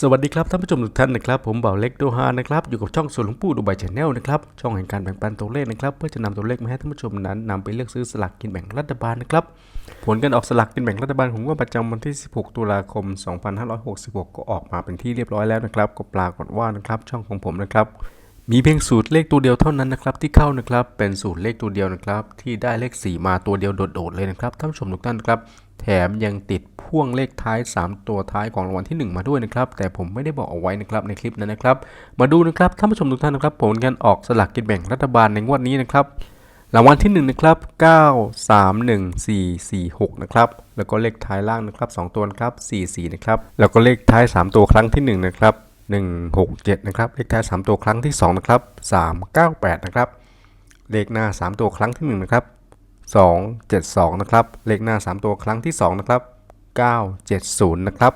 สวัสดีครับท่านผู้ชมทุกท่านนะครับ ผมเบ่าวเล็กโดฮานะครับอยู่กับช่องส่วนหลวงปู่ดูไบชแนลนะครับช่องแห่งการแบ่งปันตัวเลขนะครับเพื่อจะนำตัวเลขมาให้ท่านผู้ชมนั้นนำไปเลือกซื้อสลากกินแบ่งรัฐบาลนะครับผลการออกสลากกินแบ่งรัฐบาลของงวดประจำวันที่ 16 ตุลาคม 2566 ก็ออกมาเป็นที่เรียบร้อยแล้วนะครับก็ปรากฏว่านะครับช่องของผมนะครับมีเพียงสูตรเลขตัวเดียวเท่านั้นนะครับที่เข้านะครับเป็นสูตรเลขตัวเดียวนะครับที่ได้เลข 4 มาตัวเดียวโดดๆเลยนะครับท่านผู้ชมทุกท่านครับ แถมยังติดพ่วงเลขท้าย 3 ตัวท้ายของรางวัลที่ 1 มาด้วยนะครับ แต่ผมไม่ได้บอกเอาไว้นะครับในคลิปนั้นนะครับ มาดูนะครับท่านผู้ชมทุกท่านนะครับผลการออกสลากกินแบ่งรัฐบาลในงวดนี้นะครับรางวัลที่1นะครับ9 3 1 4 4 6นะครับแล้วก็เลขท้ายล่างนะครับ 2 ตัวนะครับ4 4นะครับแล้วก็เลขท้าย 3 ตัวครั้งที่ 1 นะครับ 1 6 7 นะครับ เลขท้าย 3 ตัวครั้งที่ 2 นะครับ 3 9 8 นะครับ เลขหน้า 3 ตัวครั้งที่ 1 นะครับ 2 7 2 นะครับ เลขหน้า 3 ตัวครั้งที่ 2 นะครับ 9 7 0 นะครับ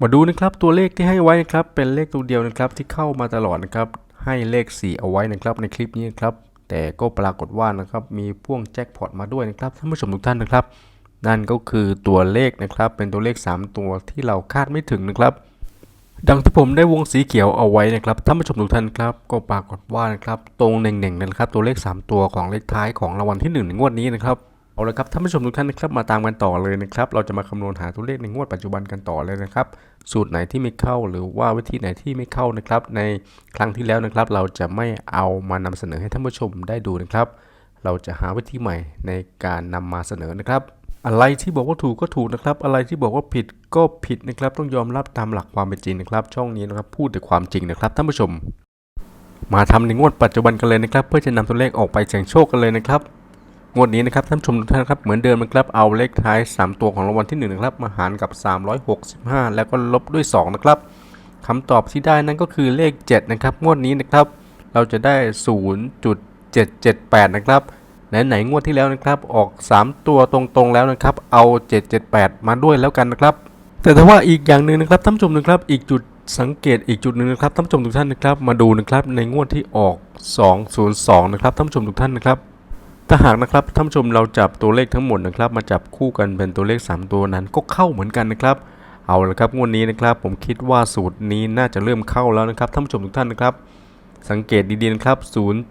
มาดูนะครับตัวเลขที่ให้ไว้นะครับเป็นเลขตัวเดียวนะครับที่เข้ามาตลอดนะครับให้เลข 4 เอาไว้นะครับในคลิปนี้นะครับแต่ก็ปรากฏว่านะครับมีพ่วงแจ็คพอตมาด้วยนะครับท่านผู้ชมทุกท่านนะครับ นั่นก็คือตัวเลขนะครับเป็นตัวเลข 3 ตัวที่เราคาดไม่ถึงนะครับ ดังที่ผมได้วงสีเขียวเอาไว้นะครับท่านผู้ชมทุกท่านครับ ก็ปรากฏว่านะครับตรงเน่งๆนะครับตัวเลข 3 ตัวของเลขท้ายของรางวัลที่ 1 ในงวดนี้นะครับเอาละครับท่านผู้ชมทุกท่านนะครับมาตามกันต่อเลยนะครับเราจะมาคำนวณหาตัวเลขในงวดปัจจุบันกันต่อเลยนะครับสูตรไหนที่ไม่เข้าหรือว่าวิธีไหนที่ไม่เข้านะครับ ในครั้งที่แล้วนะครับ เราจะไม่เอามานำเสนอให้ท่านผู้ชมได้ดูนะครับ เราจะหาวิธีใหม่ในการนำมาเสนอนะครับ อะไรที่บอกว่าถูกก็ถูกนะครับ อะไรที่บอกว่าผิดก็ผิดนะครับ ต้องยอมรับตามหลักความเป็นจริงนะครับ ช่องนี้นะครับพูดแต่ความจริงนะครับท่านผู้ชม มาทำในงวดปัจจุบันกันเลยนะครับ เพื่อจะนำตัวเลขออกไปเสี่ยงโชคกันเลยนะครับงวดนี้นะครับท่านผู้ชมทุกท่านครับเหมือนเดิมนะครับเอาเลขท้าย 3 ตัวของรางวัลที่1นะครับมาหารกับ 365 แล้วก็ลบด้วย 2 นะครับคำตอบที่ได้นั่นก็คือเลข 7 นะครับ งวดนี้นะครับ เราจะได้ 0.778 นะครับ ไหนไหนๆงวดที่แล้วนะครับ ออก 3 ตัวตรงๆแล้วนะครับ เอา 778 มาด้วยแล้วกันนะครับ แต่ถ้าว่าอีกอย่างหนึ่งนะครับท่านผู้ชมนะครับ อีกจุดสังเกตอีกจุดหนึ่งนะครับท่านผู้ชมทุกท่านนะครับ มาดูนะครับในงวดที่ออก 202 นะครับท่านผู้ชมทุกท่านนะครับถ้าหากนะครับท่านผู้ชมเราจับตัวเลขทั้งหมดนะครับ มาจับคู่กันเป็นตัวเลข 3 ตัวนั้นก็เข้าเหมือนกันนะครับ เอาละครับงวดนี้นะครับ ผมคิดว่าสูตรนี้น่าจะเริ่มเข้าแล้วนะครับท่านผู้ชมทุกท่านนะครับ สังเกตดีๆนะครับ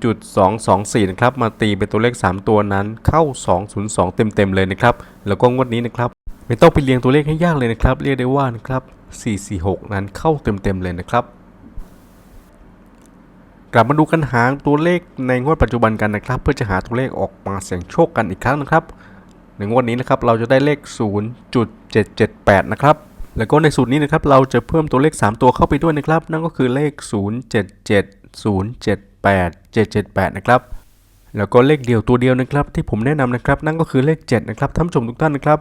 0.224 นะครับ มาตีเป็นตัวเลข 3 ตัวนั้นเข้า 202 เต็มๆเลยนะครับ แล้วก็งวดนี้นะครับ ไม่ต้องไปเรียงตัวเลขให้ยากเลยนะครับ เรียกได้ว่านะครับ 446 นั้นเข้าเต็มๆเลยนะครับ กลับมาดูกันหางตัวเลขในงวดปัจจุบันกันนะครับ เพื่อจะหาตัวเลขออกมาเสี่ยงโชคกันอีกครั้งนะครับ ในงวดนี้นะครับเราจะได้เลข 0.778 นะครับแล้วก็ในสูตรนี้นะครับเราจะเพิ่มตัวเลข 3 ตัวเข้าไปด้วยนะครับ นั่นก็คือเลข 077 078 778 นะครับแล้วก็เลขเดียวตัวเดียวนะครับ ที่ผมแนะนำนะครับ นั่นก็คือเลข 7 นะครับท่านผู้ชมทุกท่านนะครับ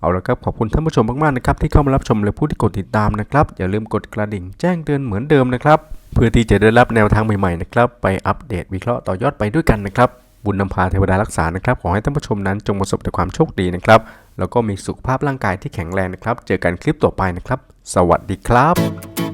เอาละครับขอบคุณท่านผู้ชมมากๆนะครับที่เข้ามารับชมและผู้ที่กดติดตามนะครับ อย่าลืมกดกระดิ่งแจ้งเตือนเหมือนเดิมนะครับเพื่อที่จะได้รับแนวทางใหม่ๆนะครับไปอัปเดตวิเคราะห์ต่อยอดไปด้วยกันนะครับ บุญนำพาเทวดารักษานะครับ ขอให้ท่านผู้ชมนั้นจงประสบแต่ความโชคดีนะครับ แล้วก็มีสุขภาพร่างกายที่แข็งแรงนะครับ เจอกันคลิปต่อไปนะครับ สวัสดีครับ